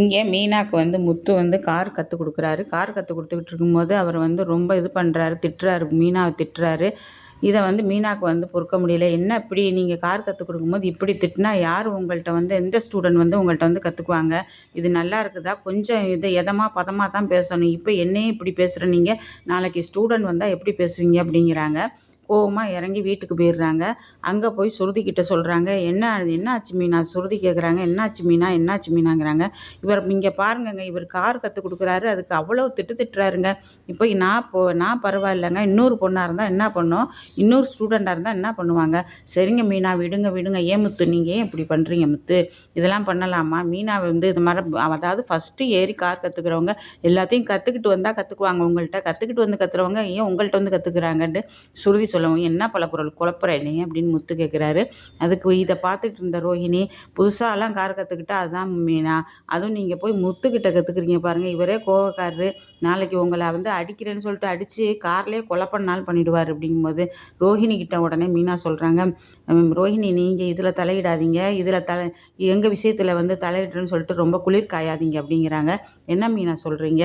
இங்கே மீனாக்கு வந்து முத்து வந்து கார் கற்றுக் கொடுக்குறாரு. கார் கற்றுக் கொடுத்துக்கிட்டு இருக்கும்போது அவர் வந்து ரொம்ப இது பண்ணுறாரு திட்டுறாரு மீனாவை திட்டுறாரு. இதை வந்து மீனாக்கு வந்து பொறுக்க முடியல. என்ன இப்படி நீங்கள் கார் கற்றுக் கொடுக்கும்போது இப்படி திட்டினா யார் உங்கள்கிட்ட வந்து எந்த ஸ்டூடெண்ட் வந்து உங்கள்கிட்ட வந்து கற்றுக்குவாங்க இது நல்லா இருக்குதா? கொஞ்சம் இது எதமாக பதமாக தான் பேசணும். இப்போ என்னையே இப்படி பேசுகிற நீங்கள் நாளைக்கு ஸ்டூடெண்ட் வந்தால் எப்படி பேசுவீங்க அப்படிங்கிறாங்க. கோபமாக இறங்கி வீட்டுக்கு போயிடுறாங்க. அங்கே போய் சுருதிக்கிட்ட சொல்கிறாங்க என்ன என்ன ஆச்சு மீனா? சுருதி கேட்குறாங்க என்னாச்சு மீனா? என்னாச்சு மீனாங்கிறாங்க. இவர் இங்கே பாருங்கங்க இவர் கார் கற்றுக் கொடுக்குறாரு. அதுக்கு அவ்வளோ திட்டு திட்டுறாருங்க. இப்போ நான் போ நான் பரவாயில்லைங்க. இன்னொரு பொண்ணாக இருந்தால் என்ன பண்ணும்? இன்னொரு ஸ்டூடெண்ட்டாக இருந்தால் என்ன பண்ணுவாங்க? சரிங்க மீனா விடுங்க விடுங்க. ஏன் முத்து? நீங்கள் ஏன் இப்படி பண்ணுறீங்க முத்து? இதெல்லாம் பண்ணலாமா? மீனா வந்து இது மாதிரி அதாவது ஃபஸ்ட்டு ஏறி கார் கற்றுக்கிறவங்க எல்லாத்தையும் கற்றுக்கிட்டு வந்தால் கற்றுக்குவாங்க உங்கள்கிட்ட கற்றுக்கிட்டு வந்து கற்றுறவங்க ஏன் உங்கள்கிட்ட வந்து கற்றுக்குறாங்கன்ட்டு சுருதி சொல்லவும் என்ன பழப்பொருள் குழப்புற இல்லையே அப்படின்னு முத்து கேட்குறாரு அதுக்கு இதை பார்த்துட்டு இருந்த ரோஹிணி புதுசாலாம் கார் கற்றுக்கிட்டா அதுதான் மீனா. அதுவும் நீங்கள் போய் முத்துக்கிட்ட கற்றுக்குறீங்க பாருங்கள் இவரே கோவக்காரரு. நாளைக்கு உங்களை வந்து அடிக்கிறேன்னு சொல்லிட்டு அடித்து கார்லேயே கொலை பண்ணிவிடுவார் அப்படிங்கும்போது ரோஹிணி கிட்ட உடனே மீனா சொல்கிறாங்க ரோஹிணி நீங்கள் இதில் தலையிடாதீங்க. இதில் தலை எங்கள் விஷயத்தில் வந்து தலையிடுறேன்னு சொல்லிட்டு ரொம்ப குளிர் காயாதீங்க அப்படிங்கிறாங்க. என்ன மீனா சொல்கிறீங்க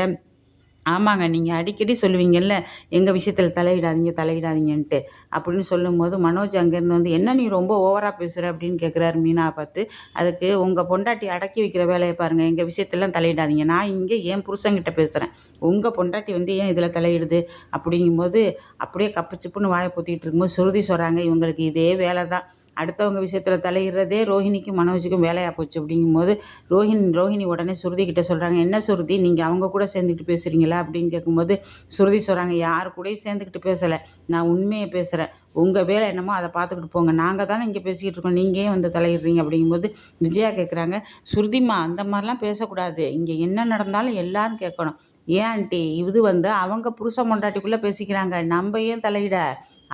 ஆமாங்க நீங்கள் அடிக்கடி சொல்லுவீங்கல்ல எங்கள் விஷயத்தில் தலையிடாதீங்க தலையிடாதீங்கன்ட்டு. அப்படின்னு சொல்லும்போது மனோஜ் அங்கேருந்து வந்து என்ன நீ ரொம்ப ஓவராக பேசுகிற அப்படின்னு கேட்குறாரு மீனா பார்த்து. அதுக்கு உங்கள் பொண்டாட்டி அடக்கி வைக்கிற வேலையை பாருங்கள் எங்கள் விஷயத்தெல்லாம் தலையிடாதீங்க. நான் இங்கே என் புருஷங்கிட்ட பேசுகிறேன் உங்கள் பொண்டாட்டி வந்து ஏன் இதில் தலையிடுது? அப்படிங்கும்போது அப்படியே கப்பு சிப்புன்னு வாயை பொத்திக்கிட்டு இருக்கும்போது சுருதி சொல்கிறாங்க இவங்களுக்கு இதே வேலை தான் அடுத்தவங்க விஷயத்தில் தலையிடுறதே ரோஹிணிக்கும் மனோஜுக்கும் வேலையாக போச்சு அப்படிங்கும்போது ரோஹிணி ரோஹிணி உடனே சுருதி கிட்ட சொல்கிறாங்க என்ன சுருதி? நீங்கள் அவங்க கூட சேர்ந்துக்கிட்டு பேசுகிறீங்களா அப்படின்னு கேட்கும்போது சுருதி சொல்கிறாங்க யார் கூடயும் சேர்ந்துக்கிட்டு பேசலை. நான் உண்மையை பேசுகிறேன் உங்கள் வேலை என்னமோ அதை பார்த்துக்கிட்டு போங்க. நாங்கள் தானே இங்கே பேசிக்கிட்டு இருக்கோம். நீங்கள் ஏன் வந்து தலையிடுறீங்க? அப்படிங்கும்போது விஜயா கேட்குறாங்க சுருதிமா அந்த மாதிரிலாம் பேசக்கூடாது. இங்கே என்ன நடந்தாலும் எல்லாரும் கேட்கணும். ஏன் ஆண்டி? இது வந்து அவங்க புருஷ மொண்டாட்டிக்குள்ளே பேசிக்கிறாங்க. நம்ம ஏன் தலையிட?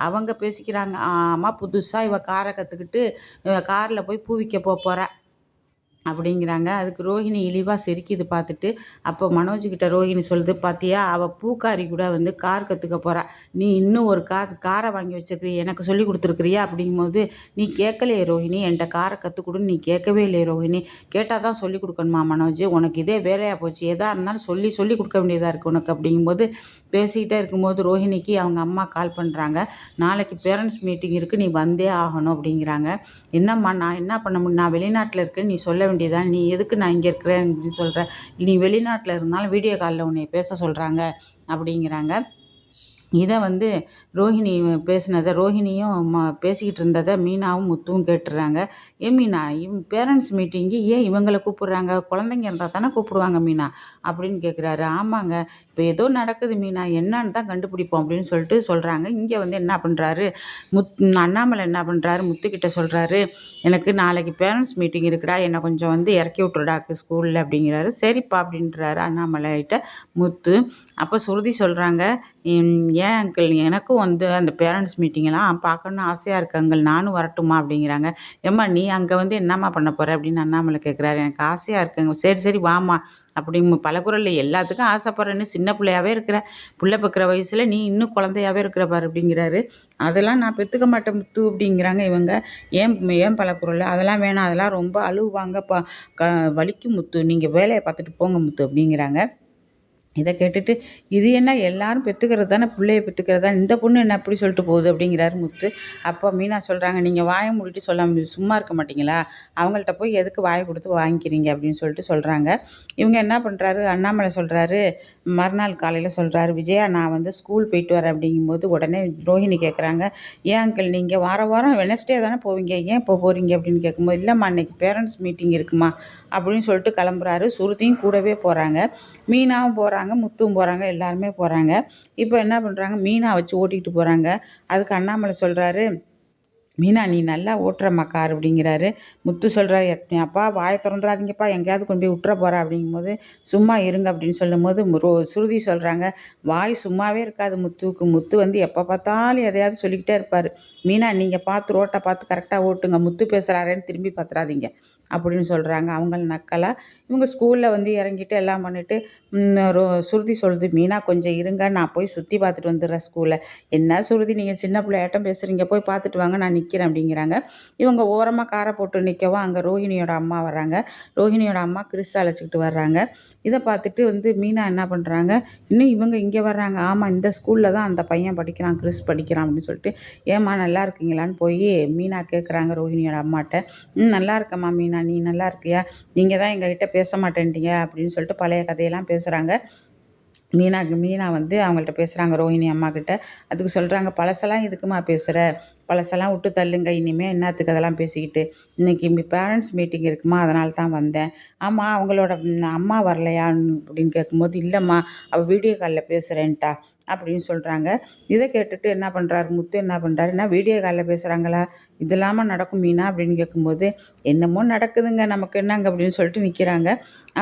அவங்க பேசிக்கிறாங்க ஆமாம் புதுசாக இவள் காரை கற்றுக்கிட்டு காரில் போய் பூ விற்க போக போகிறா அப்படிங்கிறாங்க. அதுக்கு ரோஹிணி இழிவாக சிரிக்குது பார்த்துட்டு. அப்போ மனோஜ்கிட்ட ரோஹிணி சொல்லுது பார்த்தியா அவள் பூக்காரி கூட வந்து கார் கற்றுக்க போகிறா நீ இன்னும் ஒரு கார் காரை வாங்கி வச்சிருக்கிறிய? எனக்கு சொல்லி கொடுத்துருக்குறியா? அப்படிங்கும்போது நீ கேட்கலையே ரோஹிணி என்கிட்ட காரை கற்றுக் நீ கேட்கவே இல்லையே ரோஹிணி. கேட்டால் தான் சொல்லி கொடுக்கணுமா மனோஜ்? உனக்கு இதே வேலையாக போச்சு. எதாக இருந்தாலும் சொல்லி சொல்லி கொடுக்க வேண்டியதாக இருக்குது உனக்கு. அப்படிங்கும்போது பேசிக்கிட்டே இருக்கும்போது ரோஹிணிக்கு அவங்க அம்மா கால் பண்ணுறாங்க நாளைக்கு பேரண்ட்ஸ் மீட்டிங் இருக்குது நீ வந்தே ஆகணும் அப்படிங்கிறாங்க. என்னம்மா நான் என்ன பண்ண முடியும்? நான் வெளிநாட்டில் இருக்கேன்னு நீ சொல்ல வேண்டியதான் நீ எதுக்கு நான் இங்கே இருக்கிறேன்? அப்படின்னு சொல்கிற நீ வெளிநாட்டில் இருந்தாலும் வீடியோ காலில் உன்னை பேச சொல்கிறாங்க அப்படிங்கிறாங்க. இதை வந்து ரோஹிணி பேசினதை ரோஹிணியும் ம பேசிக்கிட்டு இருந்ததை மீனாவும் முத்துவும் கேட்டுறாங்க ஏன் மீனா இவ் பேரண்ட்ஸ் மீட்டிங்கு ஏன் இவங்களை கூப்பிட்றாங்க? குழந்தைங்க இருந்தால் தானே கூப்பிடுவாங்க மீனா? அப்படின்னு கேட்குறாரு ஆமாங்க இப்போ ஏதோ நடக்குது மீனா என்னன்னு தான் கண்டுபிடிப்போம் அப்படின்னு சொல்லிட்டு சொல்கிறாங்க இங்கே வந்து என்ன பண்ணுறாரு முத் அண்ணாமலை என்ன பண்ணுறாரு முத்துக்கிட்ட சொல்கிறாரு எனக்கு நாளைக்கு பேரண்ட்ஸ் மீட்டிங் இருக்குடா என்னை கொஞ்சம் வந்து இறக்கி விட்ருடாக்கு ஸ்கூலில் அப்படிங்கிறாரு. சரிப்பா அப்படின்றாரு அண்ணாமலைகிட்ட முத்து. அப்போ சுருதி சொல்கிறாங்க ஏன் அங்கிள் எனக்கும் வந்து அந்த பேரண்ட்ஸ் மீட்டிங்கெல்லாம் பார்க்கணுன்னு ஆசையாக இருக்குது அங்கிள் நானும் வரட்டுமா அப்படிங்கிறாங்க. ஏம்மா நீ அங்கே வந்து என்னம்மா பண்ண போகிற அப்படின்னு அண்ணாமலை கேட்குறாரு எனக்கு ஆசையாக இருக்குங்க சரி சரி வாமா அப்படிங்க பல குரலில் எல்லாத்துக்கும் ஆசைப்பட்றேன்னு சின்ன பிள்ளையாவே இருக்கிற பிள்ளை பக்கிற வயசில் நீ இன்னும் குழந்தையாவே இருக்கிற பாரு அப்படிங்கிறாரு. அதெல்லாம் நான் பெற்றுக்க மாட்டேன் முத்து அப்படிங்கிறாங்க இவங்க. ஏன் ஏன் பல குரல் அதெல்லாம் வேணாம் அதெல்லாம் ரொம்ப அழுவாங்க. ப க வலிக்கும் முத்து. நீங்கள் வேலையை பார்த்துட்டு போங்க முத்து அப்படிங்கிறாங்க. இதை கேட்டுட்டு இது என்ன எல்லாரும் பெற்றுக்கிறது தானே பிள்ளைய பெற்றுக்கிறது தான் இந்த பொண்ணு என்ன அப்படி சொல்லிட்டு போகுது அப்படிங்கிறாரு முத்து. அப்போ மீனா சொல்கிறாங்க நீங்கள் வாயை மூடிட்டு சொல்ல சும்மா இருக்க மாட்டீங்களா? அவங்கள்ட்ட போய் எதுக்கு வாயை கொடுத்து வாங்கிக்கிறீங்க? அப்படின்னு சொல்லிட்டு சொல்கிறாங்க இவங்க என்ன பண்ணுறாரு அண்ணாமலை சொல்கிறாரு மறுநாள் காலையில் சொல்கிறாரு விஜயா நான் வந்து ஸ்கூல் போயிட்டு வரேன். அப்படிங்கும்போது உடனே ரோஹிணி கேட்குறாங்க ஏன் அங்கிள் நீங்கள் வார வாரம் வெனஸ்டே தானே போவீங்க? ஏன் இப்போ போகிறீங்க அப்படின்னு கேட்கும்போது இல்லைம்மா அன்றைக்கி பேரண்ட்ஸ் மீட்டிங் இருக்குமா? அப்படின்னு சொல்லிட்டு கிளம்புறாரு. சுருத்தியும் கூடவே போகிறாங்க மீனாவும் போகிறாங்க போகிறாங்க முத்தும் போகிறாங்க எல்லாருமே போகிறாங்க இப்போ என்ன பண்ணுறாங்க மீனா வச்சு ஓட்டிகிட்டு போகிறாங்க அதுக்கு அண்ணாமலை சொல்கிறாரு மீனா நீ நல்லா ஓட்டுறம்மா கார் அப்படிங்கிறாரு. முத்து சொல்கிறாரு அப்பா வாயை திறந்துடாதீங்கப்பா எங்கேயாவது கொண்டு போய் விட்டுற போகிறா அப்படிங்கும்போது சும்மா இருங்க அப்படின்னு சொல்லும்போது ரோ சுருதி சொல்கிறாங்க வாய் சும்மாவே இருக்காது முத்துவுக்கு. முத்து வந்து எப்போ பார்த்தாலும் எதையாவது சொல்லிக்கிட்டே இருப்பார். மீனா நீங்கள் பார்த்து ரோட்டை பார்த்து கரெக்டாக ஓட்டுங்க. முத்து பேசுகிறாரேன்னு திரும்பி பார்த்துறாதீங்க அப்படின்னு சொல்கிறாங்க அவங்க நக்கலாக இவங்க ஸ்கூலில் வந்து இறங்கிட்டு எல்லாம் பண்ணிவிட்டு ரோ சுருதி சொல்லுது மீனா கொஞ்சம் இருங்க. நான் போய் சுற்றி பார்த்துட்டு வந்துடுறேன் ஸ்கூலில். என்ன சுருதி நீங்கள் சின்ன பிள்ளையாட்டம் பேசுகிறீங்க போய் பார்த்துட்டு வாங்க. நான் நிற்கிறேன் அப்படிங்கிறாங்க. இவங்க ஓரமாக காரை போட்டு நிற்கவும் அங்கே ரோஹிணியோட அம்மா வர்றாங்க. ரோஹிணியோட அம்மா கிறிஸ் அழைச்சிக்கிட்டு வர்றாங்க. இதை பார்த்துட்டு வந்து மீனா என்ன பண்ணுறாங்க இன்னும் இவங்க இங்கே வர்றாங்க. ஆமாம் இந்த ஸ்கூலில் தான் அந்த பையன் படிக்கிறான் கிறிஸ் படிக்கிறான் அப்படின்னு சொல்லிட்டு ஏம்மா நல்லா இருக்கீங்களான்னு போய் மீனா கேட்குறாங்க ரோஹிணியோட அம்மாட்ட. ம் நல்லா இருக்கம்மா மீனா நீ நல்லா இருக்கியா? நீங்கள் தான் எங்ககிட்ட பேச மாட்டேன்ட்டீங்க அப்படின்னு சொல்லிட்டு பழைய கதையெல்லாம் பேசுகிறாங்க மீனாக்கு மீனா வந்து அவங்கள்ட்ட பேசுகிறாங்க ரோஹிணி அம்மாக்கிட்ட அதுக்கு சொல்கிறாங்க பழசெல்லாம் எதுக்குமா பேசுகிற பழசெல்லாம் விட்டு தள்ளுங்க இனிமேல் என்னத்துக்கு அதெல்லாம் பேசிக்கிட்டு? இன்றைக்கி பேரண்ட்ஸ் மீட்டிங் இருக்குமா? அதனால தான் வந்தேன். ஆமாம் அவங்களோட அம்மா வரலையா? அப்படின்னு கேட்கும்போது இல்லைம்மா அவள் வீடியோ காலில் பேசுகிறேன்ட்டா அப்படின்னு சொல்கிறாங்க இதை கேட்டுட்டு என்ன பண்ணுறாரு முத்து என்ன பண்ணுறாரு என்ன வீடியோ காலில் பேசுகிறாங்களா இது இல்லாமல் நடக்கும் மீனா அப்படின்னு கேட்கும்போது என்னமோ நடக்குதுங்க நமக்கு என்னங்க அப்படின்னு சொல்லிட்டு நிற்கிறாங்க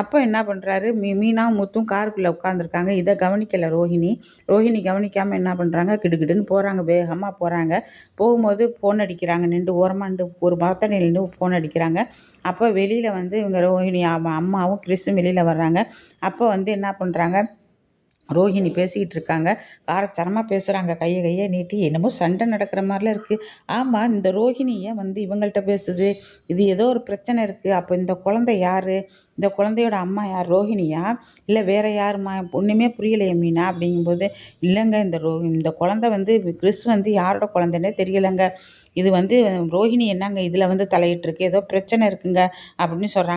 அப்போ என்ன பண்ணுறாரு மீ மீனாவும் முத்தும் காருக்குள்ளே உட்காந்துருக்காங்க இதை கவனிக்கலை ரோஹிணி. ரோஹிணி கவனிக்காமல் என்ன பண்ணுறாங்க கிடுகிடுன்னு போகிறாங்க வேகமாக போகிறாங்க போகும்போது ஃபோன் அடிக்கிறாங்க நின்று ஓரமாக நின்று ஒரு மரத்தடியில் நின்று ஃபோன் அடிக்கிறாங்க. அப்போ வெளியில் வந்து இவங்க ரோஹிணி அம்மாவும் கிறிஸும் வெளியில் வர்றாங்க. அப்போ வந்து என்ன பண்ணுறாங்க ரோஹிணி பேசிக்கிட்டு இருக்காங்க. காரச்சரமாக பேசுகிறாங்க கையை கையை நீட்டி என்னமோ சண்டை நடக்கிற மாதிரிலாம் இருக்குது ஆமாம் இந்த ரோஹிணியை வந்து இவங்கள்ட்ட பேசுது? இது ஏதோ ஒரு பிரச்சனை இருக்குது அப்போ இந்த குழந்தை யார்? இந்த குழந்தையோட அம்மா யார்? ரோஹிணியா? இல்லை வேறு யாருமா? ஒன்றுமே புரியலையே மீனா அப்படிங்கும்போது இல்லைங்க இந்த ரோ இந்த குழந்தை வந்து கிறிஸ் வந்து யாரோட குழந்தைன்னே தெரியலைங்க. இது வந்து ரோஹிணி என்னங்க இதில் வந்து தலையிட்டுருக்கு? ஏதோ பிரச்சனை இருக்குங்க அப்படின்னு சொல்கிறாங்க